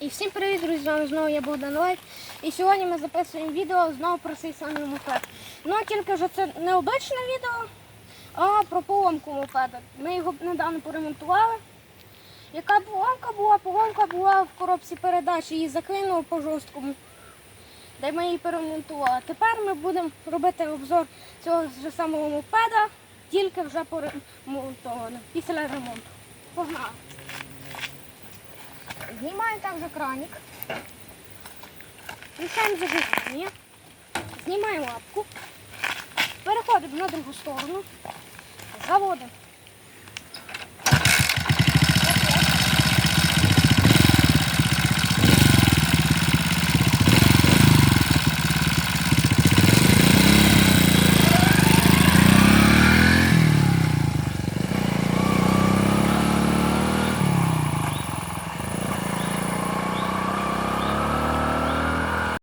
І всім привіт, друзі! З вами знову я Богдан Лайк. І сьогодні ми записуємо відео знову про цей самий мопед. Ну тільки вже це не обичне відео, а про поломку мопеда. Ми його недавно поремонтували. Яка поломка була? Поломка була в коробці передач, її закинуло по жорсткому. Де ми її перемонтували. Тепер ми будемо робити обзор цього ж самого мопеда, тільки вже поремонтовано, після ремонту. Погнали! Знімаємо також краник. Включаем зажигание. Знімаємо лапку. Переходимо на другу сторону. Заводимо